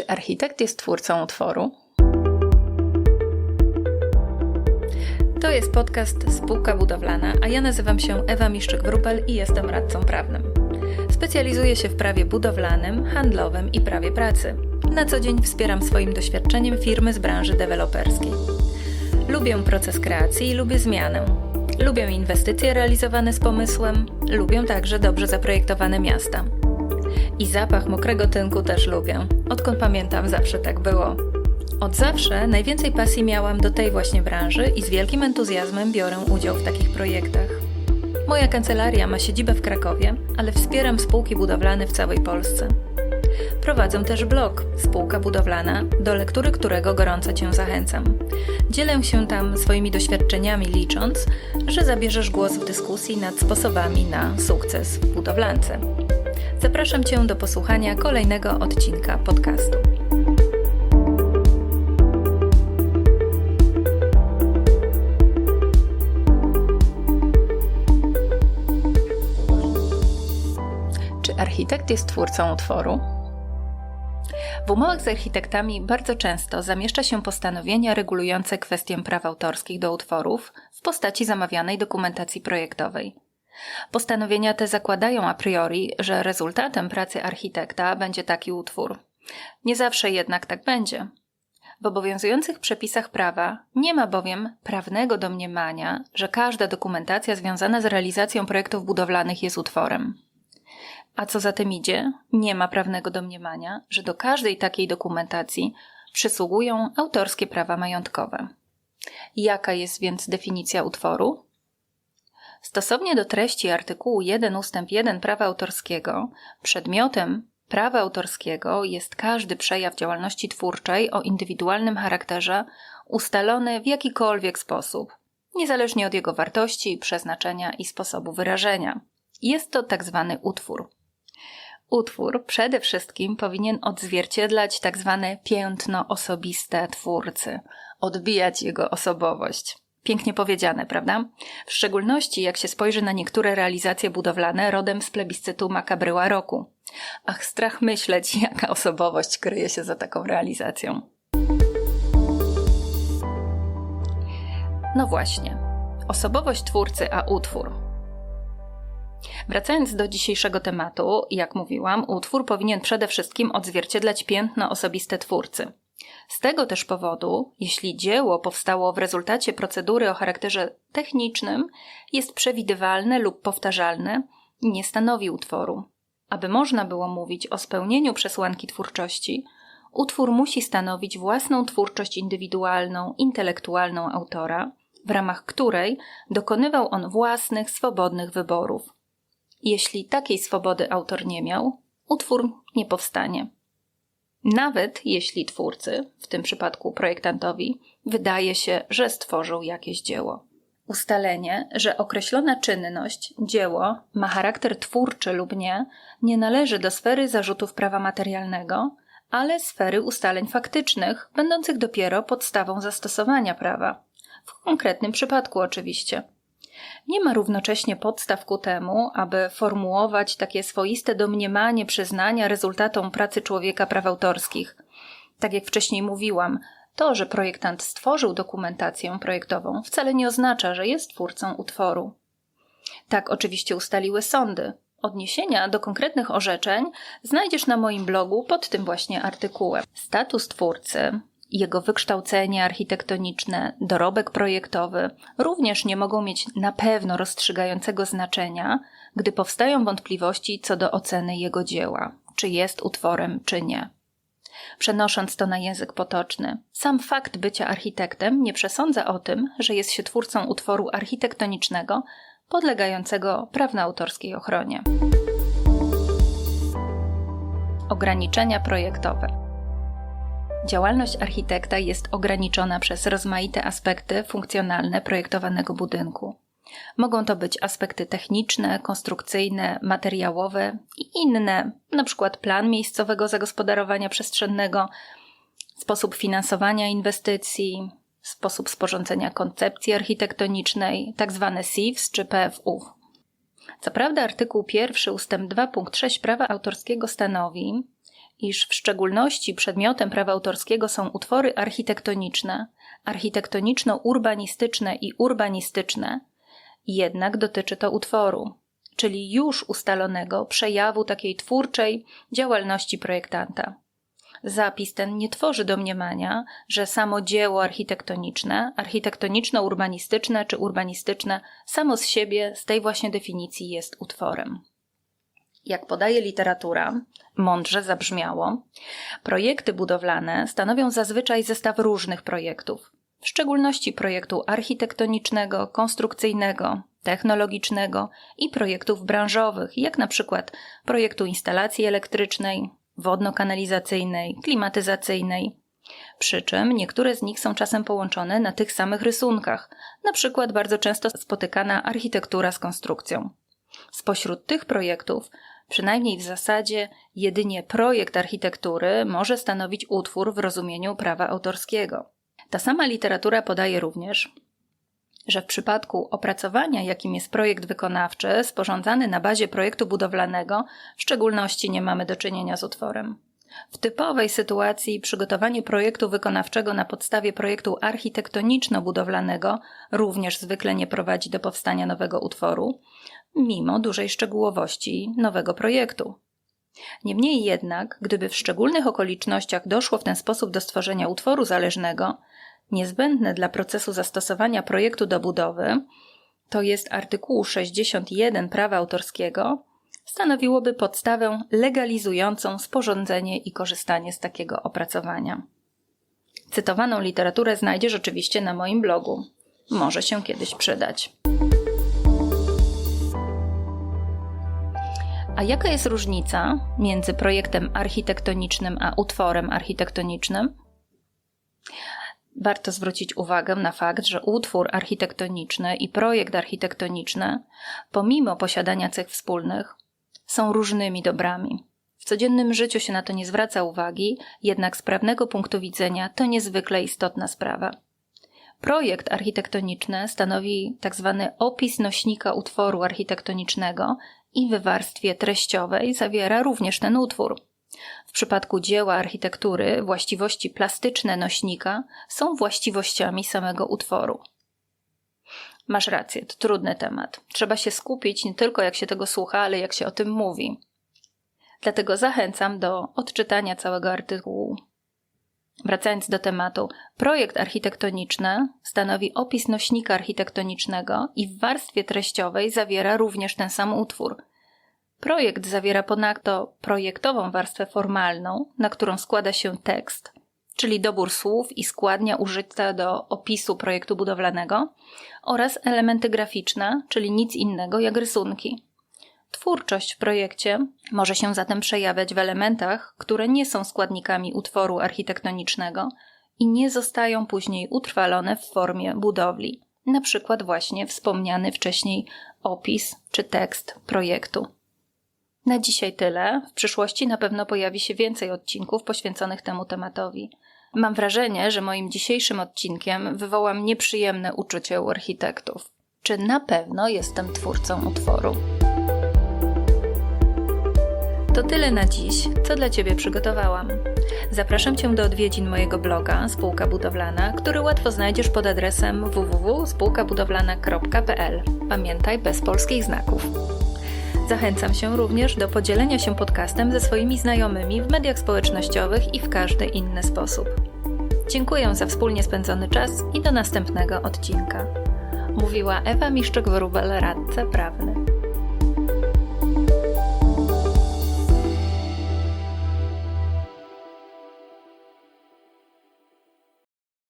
Czy architekt jest twórcą utworu? To jest podcast Spółka Budowlana, a ja nazywam się Ewa Miszczyk-Wrupel i jestem radcą prawnym. Specjalizuję się w prawie budowlanym, handlowym i prawie pracy. Na co dzień wspieram swoim doświadczeniem firmy z branży deweloperskiej. Lubię proces kreacji i lubię zmianę. Lubię inwestycje realizowane z pomysłem, lubię także dobrze zaprojektowane miasta. I zapach mokrego tynku też lubię. Odkąd pamiętam, zawsze tak było. Od zawsze najwięcej pasji miałam do tej właśnie branży i z wielkim entuzjazmem biorę udział w takich projektach. Moja kancelaria ma siedzibę w Krakowie, ale wspieram spółki budowlane w całej Polsce. Prowadzę też blog Spółka Budowlana, do lektury którego gorąco Cię zachęcam. Dzielę się tam swoimi doświadczeniami, licząc, że zabierzesz głos w dyskusji nad sposobami na sukces w budowlance. Zapraszam Cię do posłuchania kolejnego odcinka podcastu. Czy architekt jest twórcą utworu? W umowach z architektami bardzo często zamieszcza się postanowienia regulujące kwestie praw autorskich do utworów w postaci zamawianej dokumentacji projektowej. Postanowienia te zakładają a priori, że rezultatem pracy architekta będzie taki utwór. Nie zawsze jednak tak będzie. W obowiązujących przepisach prawa nie ma bowiem prawnego domniemania, że każda dokumentacja związana z realizacją projektów budowlanych jest utworem. A co za tym idzie, nie ma prawnego domniemania, że do każdej takiej dokumentacji przysługują autorskie prawa majątkowe. Jaka jest więc definicja utworu? Stosownie do treści artykułu 1 ust. 1 prawa autorskiego, przedmiotem prawa autorskiego jest każdy przejaw działalności twórczej o indywidualnym charakterze ustalony w jakikolwiek sposób, niezależnie od jego wartości, przeznaczenia i sposobu wyrażenia. Jest to tak zwany utwór. Utwór przede wszystkim powinien odzwierciedlać tak zwane piętno osobiste twórcy, odbijać jego osobowość. Pięknie powiedziane, prawda? W szczególności jak się spojrzy na niektóre realizacje budowlane rodem z plebiscytu Makabryła roku. Ach, strach myśleć, jaka osobowość kryje się za taką realizacją. No właśnie. Osobowość twórcy, a utwór. Wracając do dzisiejszego tematu, jak mówiłam, utwór powinien przede wszystkim odzwierciedlać piętno osobiste twórcy. Z tego też powodu, jeśli dzieło powstało w rezultacie procedury o charakterze technicznym, jest przewidywalne lub powtarzalne, nie stanowi utworu. Aby można było mówić o spełnieniu przesłanki twórczości, utwór musi stanowić własną twórczość indywidualną, intelektualną autora, w ramach której dokonywał on własnych, swobodnych wyborów. Jeśli takiej swobody autor nie miał, utwór nie powstanie. Nawet jeśli twórcy, w tym przypadku projektantowi, wydaje się, że stworzył jakieś dzieło. Ustalenie, że określona czynność, dzieło, ma charakter twórczy lub nie, nie należy do sfery zarzutów prawa materialnego, ale sfery ustaleń faktycznych, będących dopiero podstawą zastosowania prawa. W konkretnym przypadku oczywiście. Nie ma równocześnie podstaw ku temu, aby formułować takie swoiste domniemanie przyznania rezultatom pracy człowieka praw autorskich. Tak jak wcześniej mówiłam, to, że projektant stworzył dokumentację projektową, wcale nie oznacza, że jest twórcą utworu. Tak oczywiście ustaliły sądy. Odniesienia do konkretnych orzeczeń znajdziesz na moim blogu pod tym właśnie artykułem. Status twórcy jego wykształcenie architektoniczne, dorobek projektowy również nie mogą mieć na pewno rozstrzygającego znaczenia, gdy powstają wątpliwości co do oceny jego dzieła, czy jest utworem, czy nie. Przenosząc to na język potoczny, sam fakt bycia architektem nie przesądza o tym, że jest się twórcą utworu architektonicznego podlegającego prawnoautorskiej ochronie. Ograniczenia projektowe. Działalność architekta jest ograniczona przez rozmaite aspekty funkcjonalne projektowanego budynku. Mogą to być aspekty techniczne, konstrukcyjne, materiałowe i inne, np. plan miejscowego zagospodarowania przestrzennego, sposób finansowania inwestycji, sposób sporządzenia koncepcji architektonicznej, tzw. Tak SIVS czy PFU. Co prawda artykuł 1 ustęp 2 punkt 6 prawa autorskiego stanowi, iż w szczególności przedmiotem prawa autorskiego są utwory architektoniczne, architektoniczno-urbanistyczne i urbanistyczne, jednak dotyczy to utworu, czyli już ustalonego przejawu takiej twórczej działalności projektanta. Zapis ten nie tworzy domniemania, że samo dzieło architektoniczne, architektoniczno-urbanistyczne czy urbanistyczne samo z siebie z tej właśnie definicji jest utworem. Jak podaje literatura, mądrze zabrzmiało, projekty budowlane stanowią zazwyczaj zestaw różnych projektów, w szczególności projektu architektonicznego, konstrukcyjnego, technologicznego i projektów branżowych, jak na przykład projektu instalacji elektrycznej, wodno-kanalizacyjnej, klimatyzacyjnej. Przy czym niektóre z nich są czasem połączone na tych samych rysunkach, na przykład bardzo często spotykana architektura z konstrukcją. Spośród tych projektów, przynajmniej w zasadzie, jedynie projekt architektury może stanowić utwór w rozumieniu prawa autorskiego. Ta sama literatura podaje również, że w przypadku opracowania, jakim jest projekt wykonawczy, sporządzany na bazie projektu budowlanego, w szczególności nie mamy do czynienia z utworem. W typowej sytuacji przygotowanie projektu wykonawczego na podstawie projektu architektoniczno-budowlanego również zwykle nie prowadzi do powstania nowego utworu, mimo dużej szczegółowości nowego projektu. Niemniej jednak, gdyby w szczególnych okolicznościach doszło w ten sposób do stworzenia utworu zależnego, niezbędne dla procesu zastosowania projektu do budowy, to jest artykułu 61 prawa autorskiego, stanowiłoby podstawę legalizującą sporządzenie i korzystanie z takiego opracowania. Cytowaną literaturę znajdziesz oczywiście na moim blogu. Może się kiedyś przydać. A jaka jest różnica między projektem architektonicznym a utworem architektonicznym? warto zwrócić uwagę na fakt, że utwór architektoniczny i projekt architektoniczny, pomimo posiadania cech wspólnych, są różnymi dobrami. W codziennym życiu się na to nie zwraca uwagi, jednak z prawnego punktu widzenia to niezwykle istotna sprawa. Projekt architektoniczny stanowi tzw. Tak opis nośnika utworu architektonicznego i w warstwie treściowej zawiera również ten utwór. W przypadku dzieła architektury właściwości plastyczne nośnika są właściwościami samego utworu. Masz rację, to trudny temat. Trzeba się skupić nie tylko jak się tego słucha, ale jak się o tym mówi. Dlatego zachęcam do odczytania całego artykułu. Wracając do tematu, projekt architektoniczny stanowi opis nośnika architektonicznego i w warstwie treściowej zawiera również ten sam utwór – Projekt zawiera ponadto projektową warstwę formalną, na którą składa się tekst, czyli dobór słów i składnia użyta do opisu projektu budowlanego, oraz elementy graficzne, czyli nic innego jak rysunki. Twórczość w projekcie może się zatem przejawiać w elementach, które nie są składnikami utworu architektonicznego i nie zostają później utrwalone w formie budowli, na przykład właśnie wspomniany wcześniej opis czy tekst projektu. Na dzisiaj tyle. W przyszłości na pewno pojawi się więcej odcinków poświęconych temu tematowi. Mam wrażenie, że moim dzisiejszym odcinkiem wywołam nieprzyjemne uczucie u architektów. Czy na pewno jestem twórcą utworu? To tyle na dziś, co dla Ciebie przygotowałam. Zapraszam Cię do odwiedzin mojego bloga Spółka Budowlana, który łatwo znajdziesz pod adresem www.spółkabudowlana.pl. Pamiętaj bez polskich znaków. Zachęcam się również do podzielenia się podcastem ze swoimi znajomymi w mediach społecznościowych i w każdy inny sposób. Dziękuję za wspólnie spędzony czas i do następnego odcinka. Mówiła Ewa Miszczek-Wróbel, radca prawny.